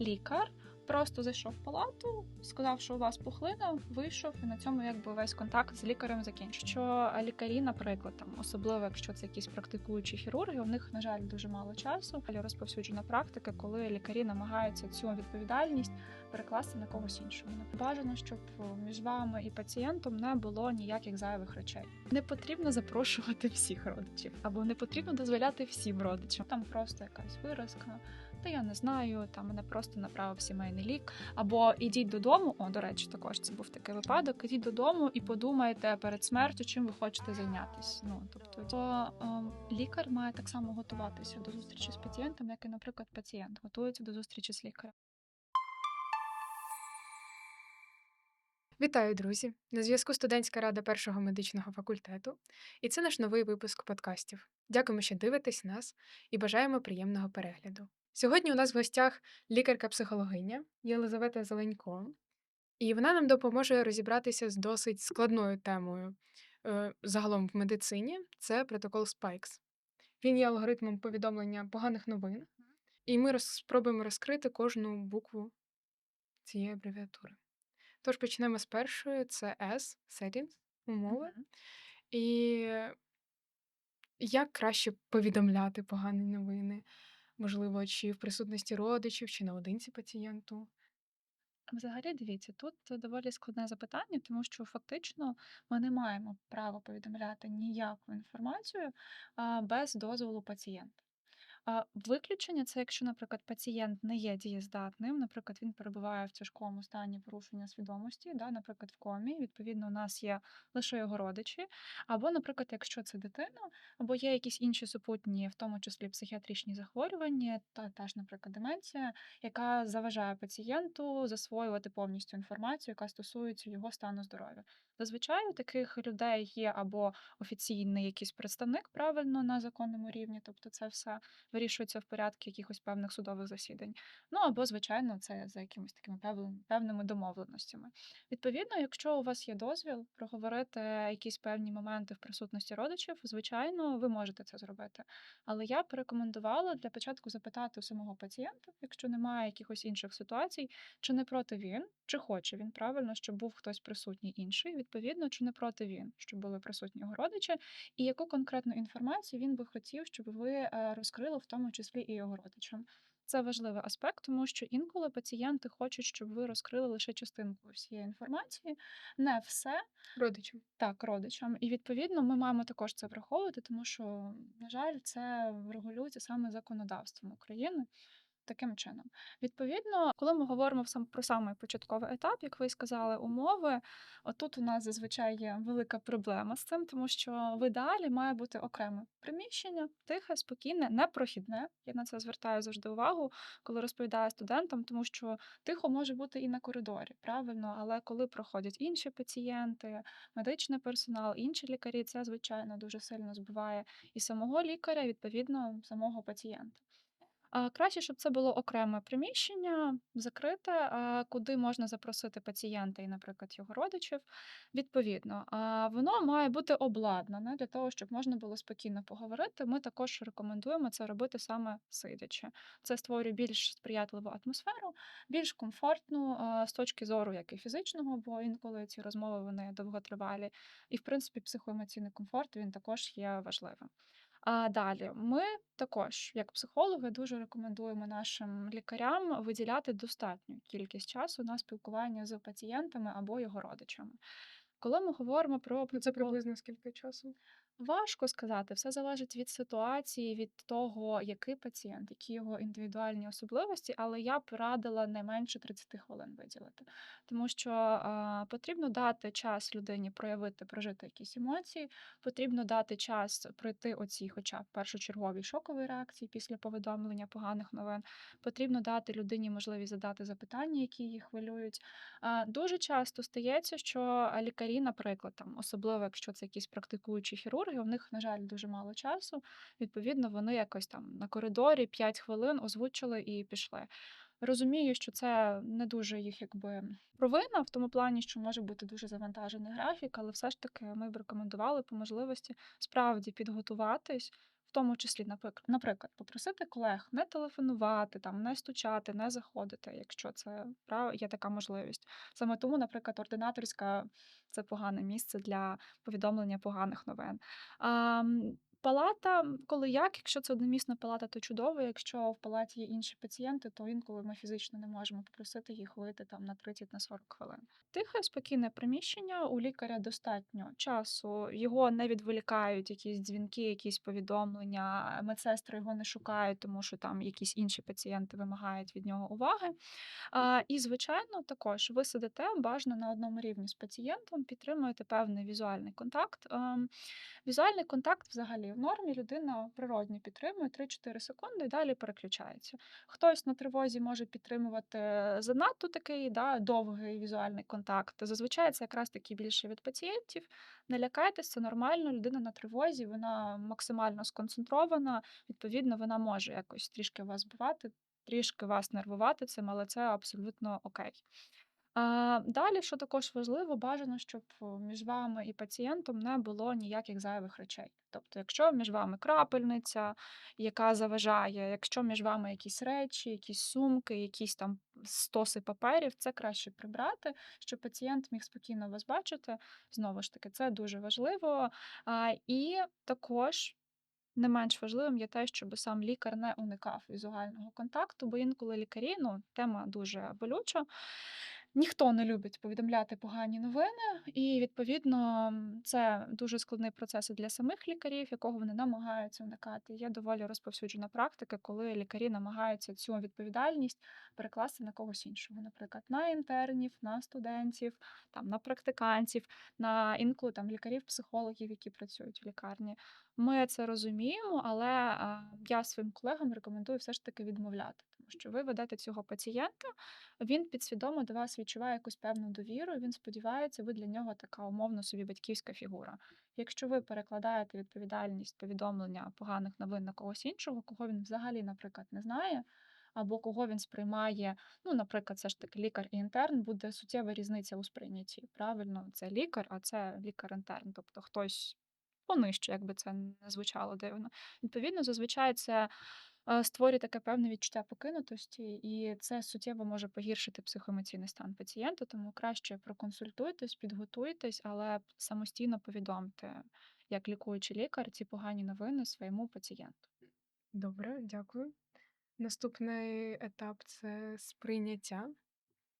лікар просто зайшов в палату, сказав, що у вас пухлина, вийшов, і на цьому якби весь контакт з лікарем закінчив. Що лікарі, наприклад, там особливо якщо це якісь практикуючі хірурги, у них на жаль дуже мало часу. Але розповсюджена практика, коли лікарі намагаються цю відповідальність перекласти на когось іншого. Бажано, щоб між вами і пацієнтом не було ніяких зайвих речей. Не потрібно запрошувати всіх родичів, або не потрібно дозволяти всім родичам. Там просто якась виразка. Та я не знаю, там мене просто направив сімейний лік. Або ідіть додому. О, до речі, також це був такий випадок. Ідіть додому і подумайте перед смертю, чим ви хочете зайнятися. Ну тобто, то е, лікар має так само готуватися до зустрічі з пацієнтом, як і, наприклад, пацієнт готується до зустрічі з лікарем. Вітаю, друзі! На зв'язку студентська рада першого медичного факультету, і це наш новий випуск подкастів. Дякуємо, що дивитесь нас і бажаємо приємного перегляду. Сьогодні у нас в гостях лікарка-психологиня Єлизавета Зеленько, і вона нам допоможе розібратися з досить складною темою е, загалом в медицині це протокол Spikes. Він є алгоритмом повідомлення поганих новин, і ми спробуємо розкрити кожну букву цієї абревіатури. Тож почнемо з першої: це S, settings, умови. І як краще повідомляти погані новини? Можливо, чи в присутності родичів, чи наодинці пацієнту? Взагалі, дивіться, тут доволі складне запитання, тому що фактично ми не маємо права повідомляти ніяку інформацію без дозволу пацієнта. Виключення це якщо, наприклад, пацієнт не є дієздатним, наприклад, він перебуває в тяжкому стані порушення свідомості, да, наприклад, в комі. Відповідно, у нас є лише його родичі. Або, наприклад, якщо це дитина, або є якісь інші супутні, в тому числі психіатричні захворювання, та теж, наприклад, деменція, яка заважає пацієнту засвоювати повністю інформацію, яка стосується його стану здоров'я. Зазвичай у таких людей є або офіційний якийсь представник правильно на законному рівні, тобто це все вирішується в порядку якихось певних судових засідань. Ну або, звичайно, це за якимись такими певними, домовленостями. Відповідно, якщо у вас є дозвіл проговорити якісь певні моменти в присутності родичів, звичайно, ви можете це зробити. Але я б рекомендувала для початку запитати у самого пацієнта, якщо немає якихось інших ситуацій, чи не проти він, чи хоче він правильно, щоб був хтось присутній інший, відповідно, чи не проти він, щоб були присутні його родичі, і яку конкретну інформацію він би хотів, щоб ви е, розкрили, в тому числі і його родичам. Це важливий аспект, тому що інколи пацієнти хочуть, щоб ви розкрили лише частинку всієї інформації, не все Родичам. так, родичам. І відповідно ми маємо також це враховувати, тому що, на жаль, це регулюється саме законодавством України. Таким чином, відповідно, коли ми говоримо про самий початковий етап, як ви сказали, умови, отут у нас зазвичай є велика проблема з цим, тому що в ідеалі має бути окреме приміщення, тихе, спокійне, непрохідне. Я на це звертаю завжди увагу, коли розповідаю студентам, тому що тихо може бути і на коридорі, правильно, але коли проходять інші пацієнти, медичний персонал, інші лікарі, це звичайно дуже сильно збиває і самого лікаря, і відповідно самого пацієнта. Краще, щоб це було окреме приміщення, закрите, куди можна запросити пацієнта і, наприклад, його родичів. Відповідно, воно має бути обладнане для того, щоб можна було спокійно поговорити. Ми також рекомендуємо це робити саме сидячи. Це створює більш сприятливу атмосферу, більш комфортну з точки зору як і фізичного, бо інколи ці розмови вони довготривалі. І, в принципі, психоемоційний комфорт він також є важливим. А далі ми також, як психологи, дуже рекомендуємо нашим лікарям виділяти достатню кількість часу на спілкування з пацієнтами або його родичами. Коли ми говоримо про Це приблизно скільки часу? Важко сказати, все залежить від ситуації, від того, який пацієнт, які його індивідуальні особливості, але я б радила не менше 30 хвилин виділити. Тому що а, потрібно дати час людині проявити, прожити якісь емоції, потрібно дати час пройти оці, хоча б першочергові шокові реакції після повідомлення поганих новин. Потрібно дати людині можливість задати запитання, які її хвилюють. А, Дуже часто стається, що лікарі, наприклад, там, особливо якщо це якісь практикуючі хірурги, у них, на жаль, дуже мало часу. Відповідно, вони якось там на коридорі 5 хвилин озвучили і пішли. Розумію, що це не дуже їх якби провина в тому плані, що може бути дуже завантажений графік, але все ж таки ми б рекомендували по можливості справді підготуватись, В тому числі, наприклад, попросити колег не телефонувати, там, не стучати, не заходити, якщо це є така можливість. Саме тому, наприклад, ординаторська- це погане місце для повідомлення поганих новин. Палата, коли як, якщо це одномісна палата, то чудово, якщо в палаті є інші пацієнти, то інколи ми фізично не можемо попросити їх вийти там на 30, на 40 хвилин. Тихе, спокійне приміщення, у лікаря достатньо часу, його не відволікають якісь дзвінки, якісь повідомлення, медсестри його не шукають, тому що там якісь інші пацієнти вимагають від нього уваги. А, і, звичайно, також ви сидите бажано на одному рівні з пацієнтом, підтримуєте певний візуальний контакт. Ем, візуальний контакт взагалі в нормі людина природньо підтримує 3-4 секунди і далі переключається. Хтось на тривозі може підтримувати занадто такий, да, довгий візуальний контакт. Зазвичай це якраз таки більше від пацієнтів. Не лякайтесь, це нормально. Людина на тривозі, вона максимально сконцентрована. Відповідно, вона може якось трішки вас збивати, трішки вас нервувати цим, але це абсолютно окей. Далі, що також важливо, бажано, щоб між вами і пацієнтом не було ніяких зайвих речей. Тобто, якщо між вами крапельниця, яка заважає, якщо між вами якісь речі, якісь сумки, якісь там стоси паперів, це краще прибрати, щоб пацієнт міг спокійно вас бачити. Знову ж таки, це дуже важливо. І також не менш важливим є те, щоб сам лікар не уникав візуального контакту, бо інколи лікарі, ну, тема дуже болюча. Ніхто не любить повідомляти погані новини, і відповідно це дуже складний процес для самих лікарів, якого вони намагаються уникати. Є доволі розповсюджена практика, коли лікарі намагаються цю відповідальність перекласти на когось іншого, наприклад, на інтернів, на студентів, там на практикантів, на інколи там лікарів, психологів, які працюють в лікарні. Ми це розуміємо, але я своїм колегам рекомендую все ж таки відмовляти, що ви ведете цього пацієнта, він підсвідомо до вас відчуває якусь певну довіру, він сподівається, ви для нього така умовно собі батьківська фігура. Якщо ви перекладаєте відповідальність повідомлення поганих новин на когось іншого, кого він взагалі, наприклад, не знає, або кого він сприймає, ну, наприклад, все ж таки лікар і інтерн, буде суттєва різниця у сприйнятті. Правильно, це лікар, а це лікар-інтерн, тобто хтось понижче, як би це не звучало дивно. Відповідно, зазвичай це створює таке певне відчуття покинутості, і це суттєво може погіршити психоемоційний стан пацієнта, тому краще проконсультуйтесь, підготуйтесь, але самостійно повідомте, як лікуючий лікар, ці погані новини своєму пацієнту. Добре, дякую. Наступний етап це сприйняття.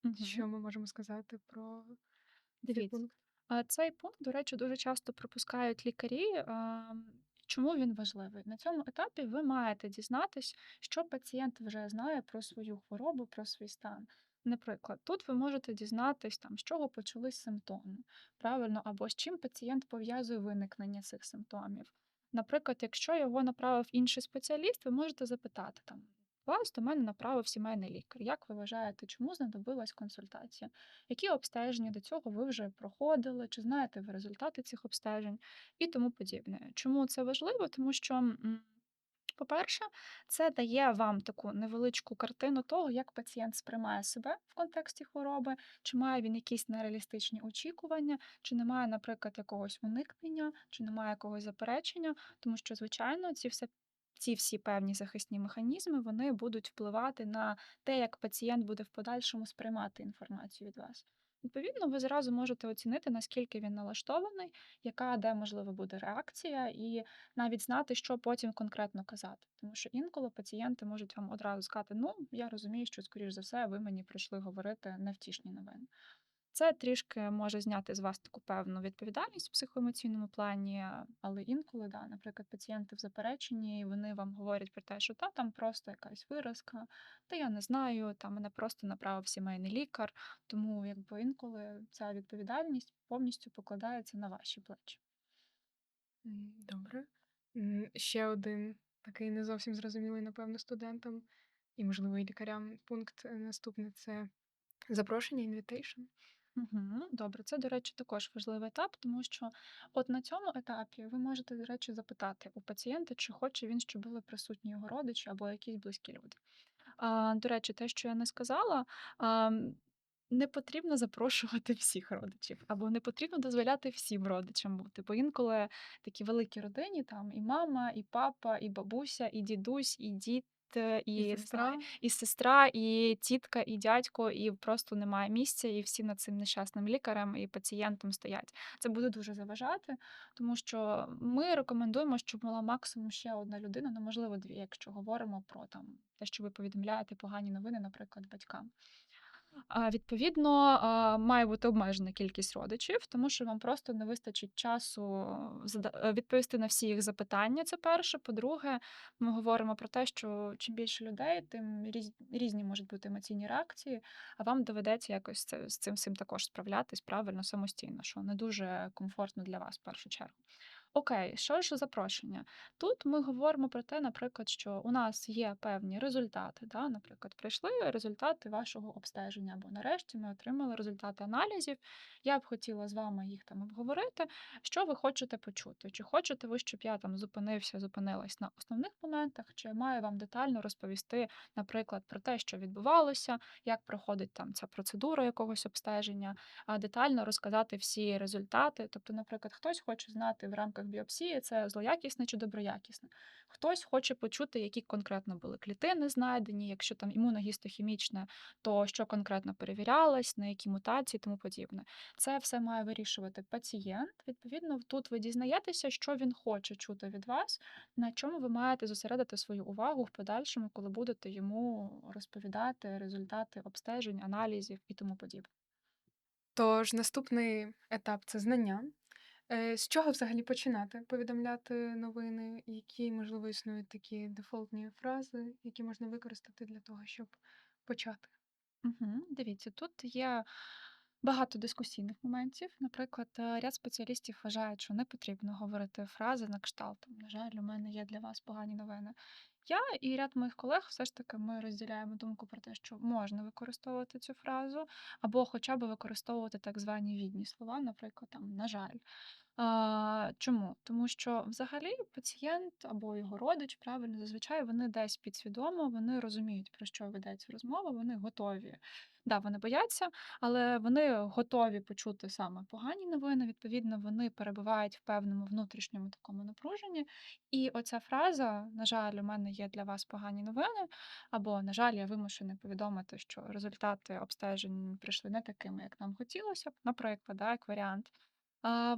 Мгм. Що ми можемо сказати про цей Дивіться. пункт? Цей пункт, до речі, дуже часто пропускають лікарі. Чому він важливий? На цьому етапі ви маєте дізнатись, що пацієнт вже знає про свою хворобу, про свій стан. Наприклад, тут ви можете дізнатись, там, з чого почались симптоми, правильно, або з чим пацієнт пов'язує виникнення цих симптомів. Наприклад, якщо його направив інший спеціаліст, ви можете запитати там. Вас до мене направив сімейний лікар. Як ви вважаєте, чому знадобилась консультація? Які обстеження до цього ви вже проходили, чи знаєте ви результати цих обстежень і тому подібне. Чому це важливо? Тому що, по-перше, це дає вам таку невеличку картину того, як пацієнт сприймає себе в контексті хвороби, чи має він якісь нереалістичні очікування, чи немає, наприклад, якогось уникнення, чи немає якогось заперечення, тому що, звичайно, ці все. Ці всі певні захисні механізми вони будуть впливати на те, як пацієнт буде в подальшому сприймати інформацію від вас. Відповідно, ви зразу можете оцінити, наскільки він налаштований, яка де можливо буде реакція, і навіть знати, що потім конкретно казати. Тому що інколи пацієнти можуть вам одразу сказати: ну, я розумію, що, скоріш за все, ви мені прийшли говорити невтішні новини. Це трішки може зняти з вас таку певну відповідальність в психоемоційному плані, але інколи, да, наприклад, пацієнти в запереченні, і вони вам говорять про те, що та там просто якась виразка, та я не знаю, там мене просто направив сімейний лікар. Тому якби інколи ця відповідальність повністю покладається на ваші плечі. Добре. Ще один такий не зовсім зрозумілий, напевно, студентам і, можливо, і лікарям пункт е, наступний це запрошення, invitation. Мгм. Добре, це, до речі, також важливий етап, тому що от на цьому етапі ви можете, до речі, запитати у пацієнта, чи хоче він, щоб були присутні його родичі або якісь близькі люди. А, до речі, те, що я не сказала, Не потрібно запрошувати всіх родичів або не потрібно дозволяти всім родичам бути, бо інколи такі великі родині, там і мама, і папа, і бабуся, і дідусь, і дід, І і не знаю, сестра. і сестра, і тітка, і дядько, і просто немає місця, і всі над цим нещасним лікарем і пацієнтом стоять. Це буде дуже заважати, тому що ми рекомендуємо, щоб була максимум ще одна людина, ну можливо, дві, якщо говоримо про там те, що ви повідомляєте погані новини, наприклад, батькам. Відповідно, має бути обмежена кількість родичів, тому що вам просто не вистачить часу е, відповісти на всі їх запитання. Це перше. По-друге, ми говоримо про те, що чим більше людей, тим різні можуть бути емоційні реакції, а вам доведеться якось з цим всім також справлятись правильно, самостійно, що не дуже комфортно для вас в першу чергу. Окей, що ж запрошення? Тут ми говоримо про те, наприклад, що у нас є певні результати. Да? Наприклад, прийшли результати вашого обстеження, або нарешті ми отримали результати аналізів. Я б хотіла з вами їх там обговорити. Що ви хочете почути? Чи хочете ви, щоб я там зупинився, зупинилась на основних моментах, чи маю вам детально розповісти, наприклад, про те, що відбувалося, як проходить там ця процедура якогось обстеження, а детально розказати всі результати. Тобто, наприклад, хтось хоче знати в рамках біопсії, це злоякісне чи доброякісне. Хтось хоче почути, які конкретно були клітини знайдені, якщо там імуногістохімічне, то що конкретно перевірялось, на які мутації, тому подібне. Це все має вирішувати пацієнт. Відповідно, тут ви дізнаєтеся, що він хоче чути від вас, на чому ви маєте зосередити свою увагу в подальшому, коли будете йому розповідати результати обстежень, аналізів і тому подібне. Тож наступний етап це знання. Е, з чого взагалі починати повідомляти новини? Які, можливо, існують такі дефолтні фрази, які можна використати для того, щоб почати? Мгм. Дивіться, тут є багато дискусійних моментів. Наприклад, е, ряд спеціалістів вважають, що не потрібно говорити фрази на кшталт. На жаль, у мене є для вас погані новини. Я і ряд моїх колег все ж таки ми розділяємо думку про те, що можна використовувати цю фразу, або хоча б використовувати так звані відні слова, наприклад, там, на жаль. Чому? Тому що взагалі пацієнт або його родич, правильно, зазвичай вони десь підсвідомо, вони розуміють, про що ведеться розмова, вони готові. Да, вони бояться, але вони готові почути саме погані новини. Відповідно, вони перебувають в певному внутрішньому такому напруженні. І оця фраза, на жаль, у мене є для вас погані новини, або, на жаль, я вимушений повідомити, що результати обстежень прийшли не такими, як нам хотілося б, наприклад, да, як варіант.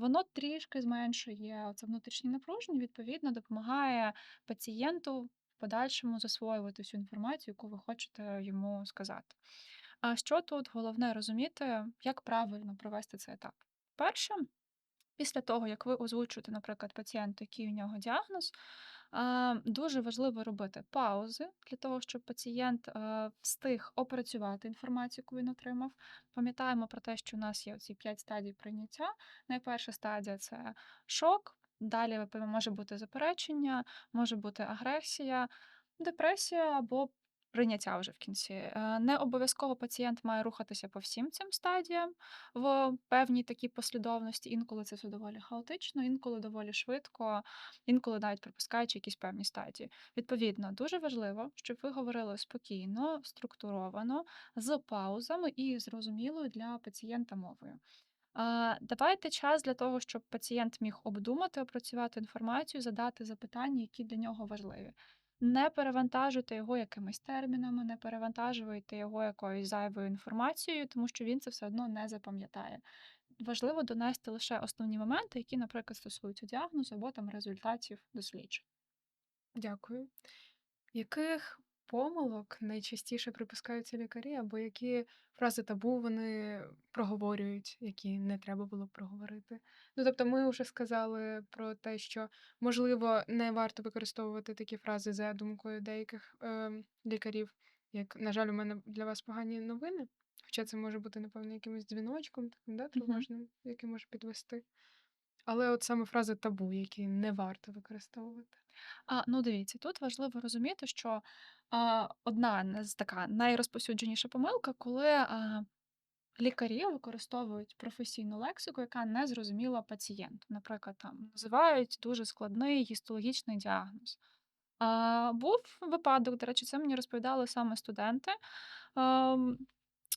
Воно трішки зменшує це внутрішнє напруження, відповідно, допомагає пацієнту в подальшому засвоювати всю інформацію, яку ви хочете йому сказати. А що тут головне розуміти, як правильно провести цей етап? Перше, після того, як ви озвучуєте, наприклад, пацієнту, який у нього діагноз, дуже важливо робити паузи для того, щоб пацієнт встиг опрацювати інформацію, яку він отримав. Пам'ятаємо про те, що у нас є оці п'ять стадій прийняття. Найперша стадія це шок. Далі може бути заперечення, може бути агресія, депресія або прийняття вже в кінці. Е, Не обов'язково пацієнт має рухатися по всім цим стадіям в певній такій послідовності. Інколи це все доволі хаотично, інколи доволі швидко, інколи навіть пропускаючи якісь певні стадії. Відповідно, дуже важливо, щоб ви говорили спокійно, структуровано, з паузами і зрозумілою для пацієнта мовою. Давайте час для того, щоб пацієнт міг обдумати, опрацювати інформацію, задати запитання, які для нього важливі. Не перевантажуйте його якимись термінами, не перевантажуйте його якоюсь зайвою інформацією, тому що він це все одно не запам'ятає. Важливо донести лише основні моменти, які, наприклад, стосуються діагнозу або там результатів досліджень. Дякую. Яких помилок найчастіше припускаються лікарі, або які фрази табу вони проговорюють, які не треба було б проговорити? Ну, тобто, ми вже сказали про те, що можливо не варто використовувати такі фрази за думкою деяких ем, лікарів, як, на жаль, у мене для вас погані новини. Хоча це може бути, напевно, якимось дзвіночком, таким, да, тривожним, який може підвести. Але от саме фрази табу, які не варто використовувати. А, ну дивіться, тут важливо розуміти, що а, одна з така найрозповсюдженіша помилка, коли а, лікарі використовують професійну лексику, яка не зрозуміла пацієнту. Наприклад, там називають дуже складний гістологічний діагноз. А, був випадок, до речі, це мені розповідали саме студенти. Ем,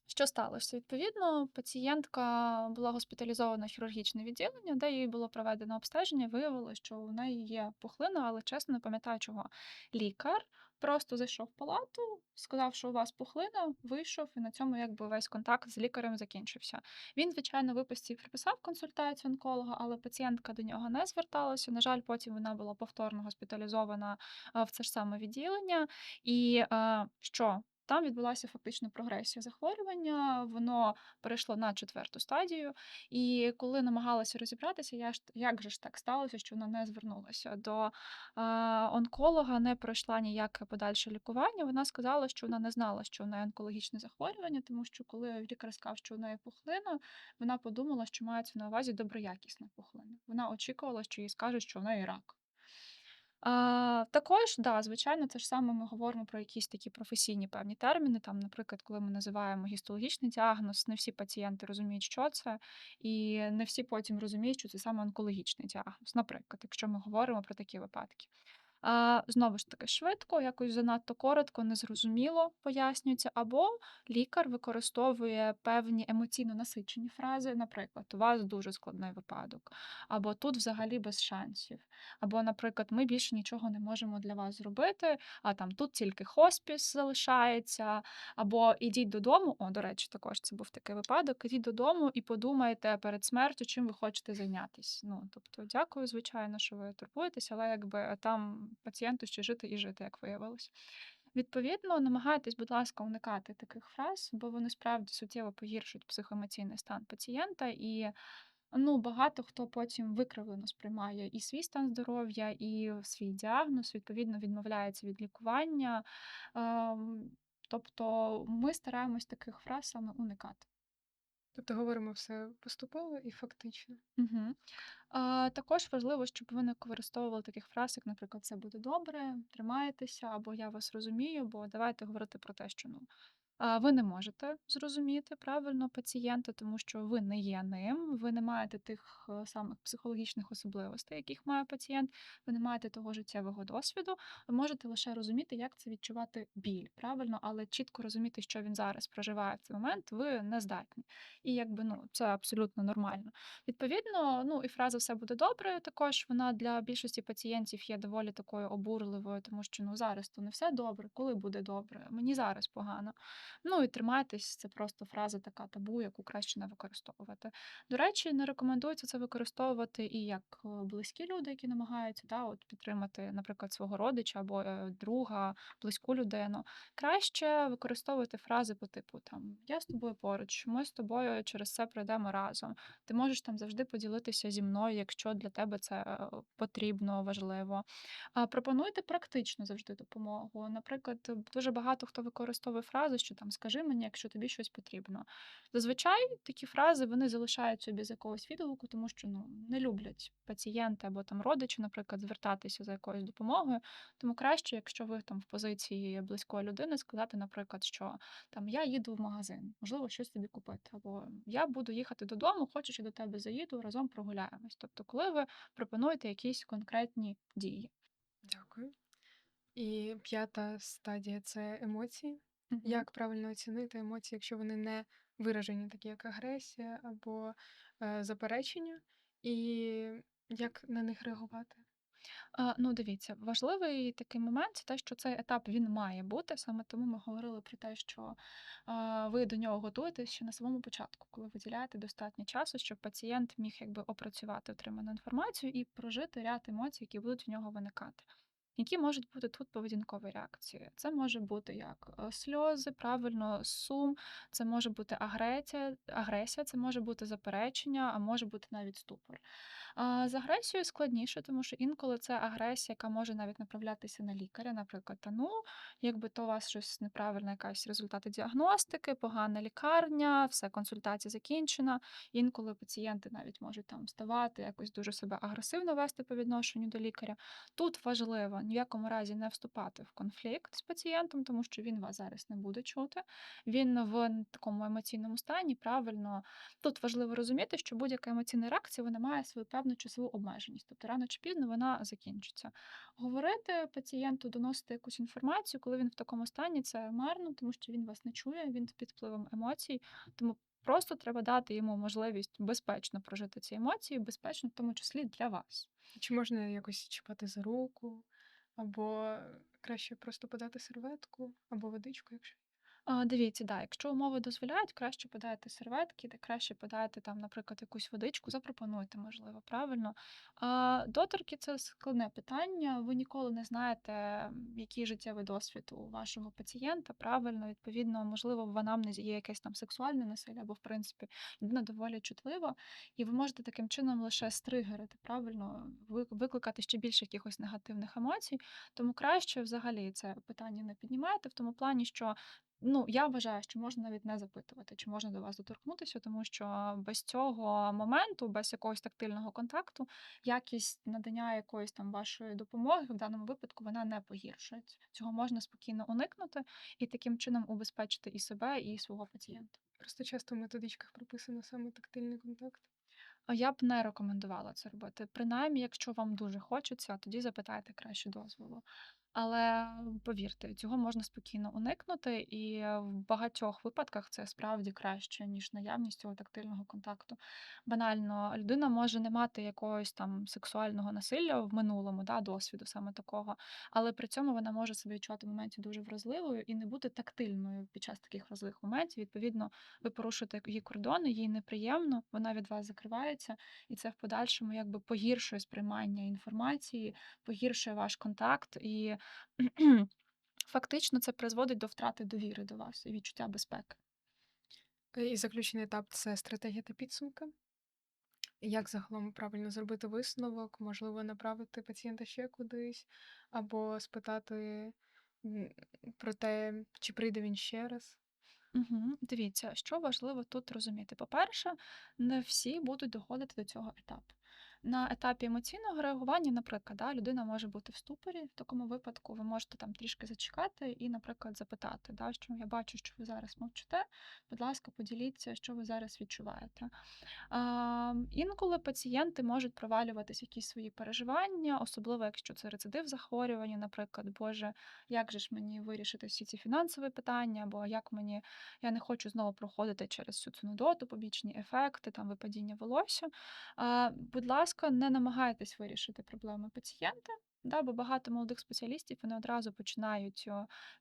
Що сталося? Відповідно, пацієнтка була госпіталізована в хірургічне відділення, де їй було проведено обстеження. Виявилося, що у неї є пухлина, але чесно не пам'ятаю чого. Лікар просто зайшов в палату, сказав, що у вас пухлина, вийшов, і на цьому якби весь контакт з лікарем закінчився. Він, звичайно, виписці приписав консультацію онколога, але пацієнтка до нього не зверталася. На жаль, потім вона була повторно госпіталізована в це ж саме відділення. І що? Там відбулася фактично прогресія захворювання, воно перейшло на четверту стадію. І коли намагалася розібратися, я ж як же ж так сталося, що вона не звернулася до онколога, не пройшла ніяке подальше лікування. Вона сказала, що вона не знала, що в неї онкологічне захворювання, тому що коли лікар сказав, що в неї пухлина, вона подумала, що мається на увазі доброякісна пухлина. Вона очікувала, що їй скажуть, що в неї рак. А, також, да, звичайно, те ж саме ми говоримо про якісь такі професійні певні терміни. Там, наприклад, коли ми називаємо гістологічний діагноз, не всі пацієнти розуміють, що це, і не всі потім розуміють, що це саме онкологічний діагноз. Наприклад, якщо ми говоримо про такі випадки. Знову ж таки, швидко, якось занадто коротко, незрозуміло пояснюється, або лікар використовує певні емоційно насичені фрази. Наприклад, у вас дуже складний випадок, або тут взагалі без шансів. Або, наприклад, ми більше нічого не можемо для вас зробити, а там тут тільки хоспіс залишається, або ідіть додому. О, до речі, також це був такий випадок. Ідіть додому і подумайте перед смертю, чим ви хочете зайнятися. Ну, тобто, дякую, звичайно, що ви турбуєтесь, але якби там пацієнту ще жити і жити, як виявилось. Відповідно, намагайтесь, будь ласка, уникати таких фраз, бо вони справді суттєво погіршують психоемоційний стан пацієнта і Ну, багато хто потім викривлено сприймає і свій стан здоров'я, і свій діагноз, відповідно, відмовляється від лікування. Ем, тобто ми стараємось таких фраз саме уникати. Тобто говоримо все поступово і фактично. Угу. А, також важливо, щоб ви не використовували таких фраз, як, наприклад, це буде добре", "Тримайтеся" або "Я вас розумію", бо давайте говорити про те, що, ну, ви не можете зрозуміти правильно пацієнта, тому що ви не є ним, ви не маєте тих, е, самих психологічних особливостей, яких має пацієнт, ви не маєте того життєвого досвіду. Ви можете лише розуміти, як це відчувати біль, правильно, але чітко розуміти, що він зараз проживає в цей момент, ви не здатні. І якби, ну, це абсолютно нормально. Відповідно, ну і фраза "все буде добре" також вона для більшості пацієнтів є доволі такою обурливою, тому що, ну, зараз то не все добре, коли буде добре? Мені зараз погано. Ну і тримайтесь, це просто фраза така табу, яку краще не використовувати. До речі, не рекомендується це використовувати і як е, близькі люди, які намагаються да, от підтримати, наприклад, свого родича або е, друга, близьку людину. Краще використовувати фрази по типу там Я з тобою поруч, ми з тобою через це пройдемо разом. Ти можеш там завжди поділитися зі мною, якщо для тебе це е, потрібно, важливо. Пропонуйте практичну завжди допомогу. Наприклад, дуже багато хто використовує фрази, що там скажи мені, якщо тобі щось потрібно. Зазвичай такі фрази вони залишають собі з якогось відгуку, тому що ну не люблять пацієнти або там родичі, наприклад, звертатися за якоюсь допомогою. Тому краще, якщо ви там в позиції близької людини, сказати, наприклад, що там я їду в магазин, можливо, щось тобі купити, або я буду їхати додому, хочу, що до тебе заїду, разом прогуляємось. Тобто, коли ви пропонуєте якісь конкретні дії. Дякую. І п'ята стадія це емоції. Мгм. Як правильно оцінити емоції, якщо вони не виражені, такі як агресія або е, заперечення, і як на них реагувати? А, ну, дивіться, важливий такий момент це те, що цей етап він має бути. Саме тому ми говорили про те, що а, ви до нього готуєтесь ще на самому початку, коли виділяєте достатньо часу, щоб пацієнт міг якби опрацювати отриману інформацію і прожити ряд емоцій, які будуть в нього виникати. Які можуть бути тут поведінкові реакції? Це може бути як е, сльози, правильно, сум, це може бути агресія, агресія, це може бути заперечення, а може бути навіть ступор. А, з агресією складніше, тому що інколи це агресія, яка може навіть направлятися на лікаря, наприклад, та ну, якби то у вас щось неправильне, якась результати діагностики, погана лікарня, все, консультація закінчена. Інколи пацієнти навіть можуть там вставати, якось дуже себе агресивно вести по відношенню до лікаря. Тут важливо ні в якому разі не вступати в конфлікт з пацієнтом, тому що він вас зараз не буде чути. Він в такому емоційному стані. Правильно, тут важливо розуміти, що будь-яка емоційна реакція вона має свою певну часову обмеженість, тобто рано чи пізно вона закінчиться. Говорити пацієнту, доносити якусь інформацію, коли він в такому стані, це марно, тому що він вас не чує, він під впливом емоцій. Тому просто треба дати йому можливість безпечно прожити ці емоції, безпечно, в тому числі для вас. Чи можна якось чіпати за руку, або краще просто подати серветку, або водичку, якщо. Дивіться, да, якщо умови дозволяють, краще подайте серветки, де краще подайте там, наприклад, якусь водичку, запропонуйте, можливо, правильно. Доторки це складне питання. Ви ніколи не знаєте, який життєвий досвід у вашого пацієнта. Правильно, відповідно, можливо, в анамнезі є якесь там сексуальне насилля, або в принципі людина доволі чутлива, і ви можете таким чином лише стригерити, правильно, ви- викликати ще більше якихось негативних емоцій. Тому краще взагалі це питання не піднімайте в тому плані, що Ну, я вважаю, що можна навіть не запитувати, чи можна до вас доторкнутися, тому що без цього моменту, без якогось тактильного контакту, якість надання якоїсь там вашої допомоги в даному випадку вона не погіршується. Цього можна спокійно уникнути і таким чином убезпечити і себе, і свого пацієнта. Просто часто в методичках прописано саме тактильний контакт. Я б не рекомендувала це робити. Принаймні, якщо вам дуже хочеться, тоді запитайте краще дозволу. Але повірте, цього можна спокійно уникнути, і в багатьох випадках це справді краще, ніж наявність цього тактильного контакту. Банально, людина може не мати якогось там сексуального насилля в минулому, да, досвіду саме такого, але при цьому вона може себе відчувати в моменті дуже вразливою і не бути тактильною під час таких вразливих моментів. Відповідно, ви порушуєте її кордони, їй неприємно, вона від вас закривається, і це в подальшому якби погіршує сприймання інформації, погіршує ваш контакт, і фактично це призводить до втрати довіри до вас і відчуття безпеки. Е, І заключний етап це стратегія та підсумки. Як загалом правильно зробити висновок, можливо, направити пацієнта ще кудись, або спитати про те, чи прийде він ще раз. Мгм. Дивіться, що важливо тут розуміти. По-перше, не всі будуть доходити до цього етапу. На етапі емоційного реагування, наприклад, да, людина може бути в ступорі. В такому випадку ви можете там трішки зачекати і, наприклад, запитати, да, що я бачу, що ви зараз мовчите. Будь ласка, поділіться, що ви зараз відчуваєте. А, інколи пацієнти можуть провалюватись якісь свої переживання, особливо якщо це рецидив захворювання, наприклад, Боже, як же ж мені вирішити всі ці фінансові питання, або як мені я не хочу знову проходити через всю цю нудоту, побічні ефекти, там випадіння волосся. А, будь ласка, не намагайтесь вирішити проблеми пацієнта. Да, бо багато молодих спеціалістів вони одразу починають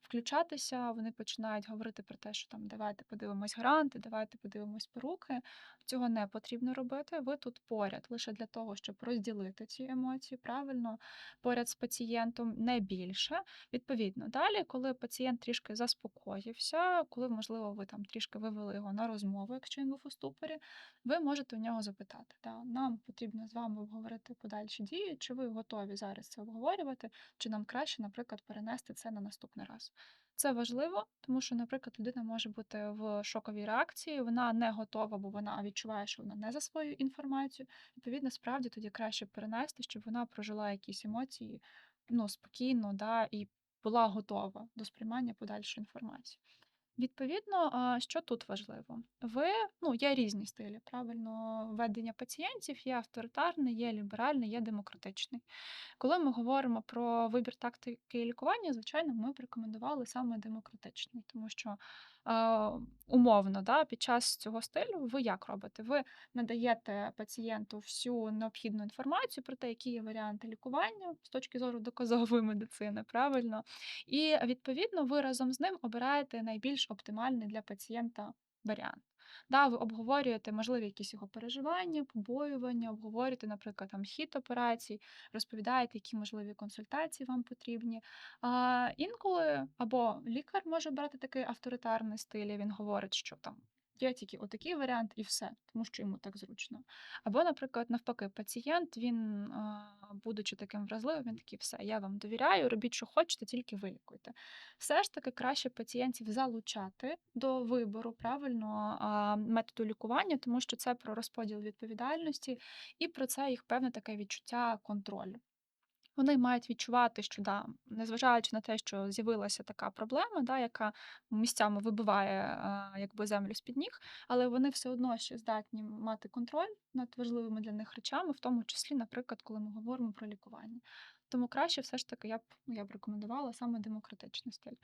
включатися, вони починають говорити про те, що там давайте подивимось гранти, давайте подивимось поруки. Цього не потрібно робити. Ви тут поряд лише для того, щоб розділити ці емоції правильно, поряд з пацієнтом не більше. Відповідно, далі, коли пацієнт трішки заспокоївся, коли, можливо, ви там трішки вивели його на розмову, якщо він був у ступорі, ви можете у нього запитати: да, нам потрібно з вами обговорити подальші дії, чи ви готові зараз це обговорювати, чи нам краще, наприклад, перенести це на наступний раз. Це важливо, тому що, наприклад, людина може бути в шоковій реакції, вона не готова, бо вона відчуває, що вона не засвоює інформацію. Відповідно, справді тоді краще перенести, щоб вона прожила якісь емоції ну, спокійно, да, і була готова до сприймання подальшої інформації. Відповідно, що тут важливо? Ви, ну, є різні стилі, правильно, ведення пацієнтів, є авторитарний, є ліберальний, є демократичний. Коли ми говоримо про вибір тактики лікування, звичайно, ми б рекомендували саме демократичний, тому що умовно, да, під час цього стилю ви як робите? Ви надаєте пацієнту всю необхідну інформацію про те, які є варіанти лікування з точки зору доказової медицини, правильно? І відповідно ви разом з ним обираєте найбільш оптимальний для пацієнта варіант. Да, ви обговорюєте можливі якісь його переживання, побоювання, обговорюєте, наприклад, там хід операцій, розповідаєте, які можливі консультації вам потрібні. А інколи або лікар може брати такий авторитарний стиль, і він говорить, що там. Є тільки отакий варіант і все, тому що йому так зручно. Або, наприклад, навпаки, пацієнт, він, будучи таким вразливим, він такий, все, я вам довіряю, робіть, що хочете, тільки вилікуйте. Все ж таки краще пацієнтів залучати до вибору правильно методу лікування, тому що це про розподіл відповідальності і про це їх певне таке відчуття контролю. Вони мають відчувати, що да, незважаючи на те, що з'явилася така проблема, да, яка місцями вибиває а, якби землю з-під ніг, але вони все одно ще здатні мати контроль над важливими для них речами, в тому числі, наприклад, коли ми говоримо про лікування. Тому краще все ж таки я б ну, я б рекомендувала саме демократичний стиль.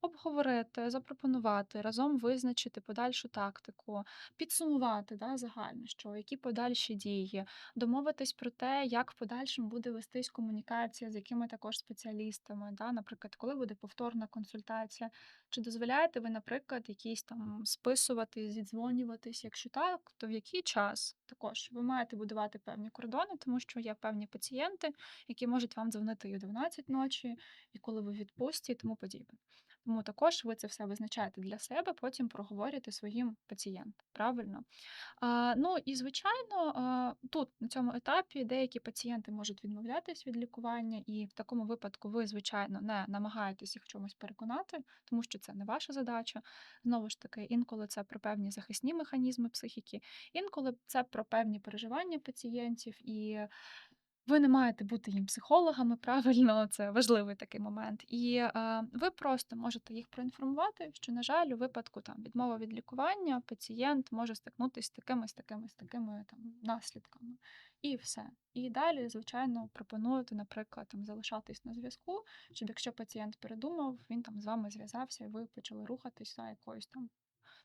Обговорити, запропонувати, разом визначити подальшу тактику, підсумувати да, загально, що які подальші дії, домовитись про те, як в подальшому буде вестись комунікація, з якими також спеціалістами. Да? Наприклад, коли буде повторна консультація, чи дозволяєте ви, наприклад, якісь там списувати, зідзвонюватись? Якщо так, то в який час? Також ви маєте будувати певні кордони, тому що є певні пацієнти, які можуть вам дзвонити і о 12 ночі, і коли ви відпустці, і тому подібне. Тому також ви це все визначаєте для себе, потім проговорюєте своїм пацієнтам. Правильно? А, ну і звичайно, а, тут на цьому етапі деякі пацієнти можуть відмовлятись від лікування, і в такому випадку ви, звичайно, не намагаєтесь їх в чомусь переконати, тому що це не ваша задача. Знову ж таки, інколи це про певні захисні механізми психіки, інколи це про певні переживання пацієнтів, і ви не маєте бути їм психологами, правильно, це важливий такий момент. І е, ви просто можете їх проінформувати, що, на жаль, у випадку там відмови від лікування пацієнт може стикнутися з такими, з такими, з такими там наслідками. І все. І далі, звичайно, пропонуєте, наприклад, там залишатись на зв'язку, щоб якщо пацієнт передумав, він там з вами зв'язався, і ви почали рухатись за якоюсь там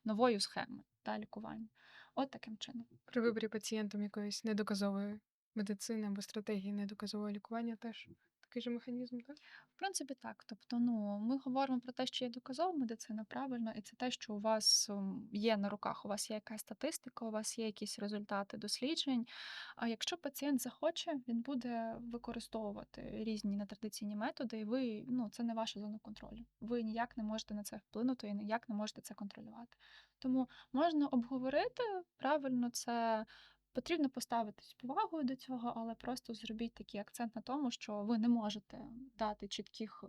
новою схемою та лікування. От таким чином. При виборі пацієнтам якоїсь недоказової медицини або стратегії недоказового лікування теж такий же механізм, так? В принципі, так. Тобто, ну, ми говоримо про те, що є доказова медицина, правильно, і це те, що у вас є на руках, у вас є якась статистика, у вас є якісь результати досліджень. А якщо пацієнт захоче, він буде використовувати різні нетрадиційні методи, і ви, ну, це не ваша зона контролю. Ви ніяк не можете на це вплинути і ніяк не можете це контролювати. Тому можна обговорити правильно це. Потрібно поставитись повагою до цього, але просто зробіть такий акцент на тому, що ви не можете дати чітких,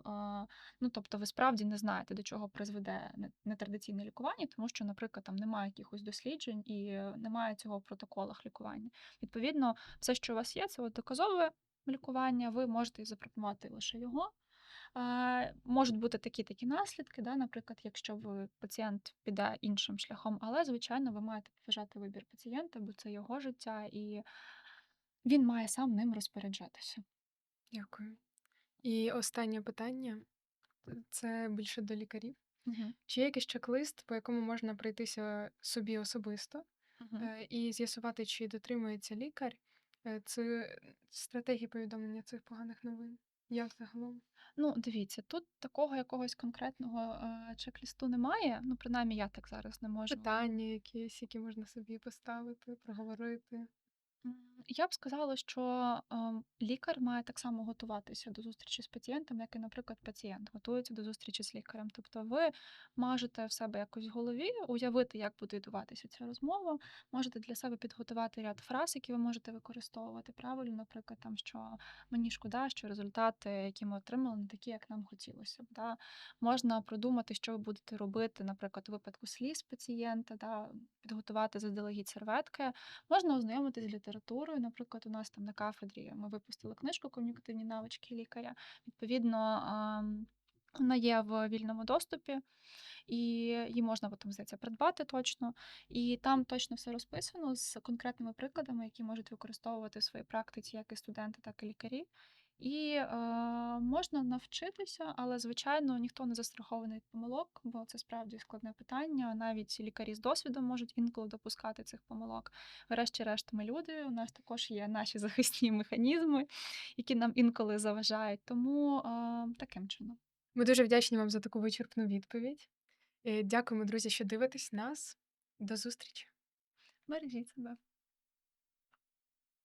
ну тобто ви справді не знаєте, до чого призведе нетрадиційне лікування, тому що, наприклад, там немає якихось досліджень і е, немає цього в протоколах лікування. Відповідно, все, що у вас є, це доказове лікування. Ви можете запропонувати лише його. Можуть бути такі такі наслідки, да, наприклад, якщо ви пацієнт піде іншим шляхом, але звичайно ви маєте поважати вибір пацієнта, бо це його життя, і він має сам ним розпоряджатися. Дякую. І останнє питання це більше до лікарів. Мгм. Чи є якийсь чек-лист, по якому можна пройтися собі особисто е, і з'ясувати, чи дотримується лікар це стратегії повідомлення цих поганих новин? Як загалом? Ну, дивіться, тут такого якогось конкретного е, чек-лісту немає. Ну, принаймні, я так зараз не можу Питання якісь, які можна собі поставити, проговорити. Я б сказала, що ем, лікар має так само готуватися до зустрічі з пацієнтом, як і, наприклад, пацієнт готується до зустрічі з лікарем. Тобто ви можете в себе якось в голові уявити, як буде відбуватися ця розмова, можете для себе підготувати ряд фраз, які ви можете використовувати правильно, наприклад, там що мені шкода, що результати, які ми отримали, не такі, як нам хотілося б. Да? Можна продумати, що ви будете робити, наприклад, у випадку сліз пацієнта, да? підготувати заздалегідь серветки. Можна ознайомитись з літературою. Наприклад, у нас там на кафедрі ми випустили книжку Комунікативні навички лікаря. Відповідно, вона є в вільному доступі, і її можна потім здається придбати точно. І там точно все розписано з конкретними прикладами, які можуть використовувати в своїй практиці як і студенти, так і лікарі. І е, можна навчитися, але звичайно ніхто не застрахований від помилок, бо це справді складне питання. Навіть лікарі з досвідом можуть інколи допускати цих помилок. Врешті-решт, ми люди. У нас також є наші захисні механізми, які нам інколи заважають. Тому е, таким чином. Ми дуже вдячні вам за таку вичерпну відповідь. Е, Дякуємо, друзі, що дивитесь нас. До зустрічі! Бережіть себе.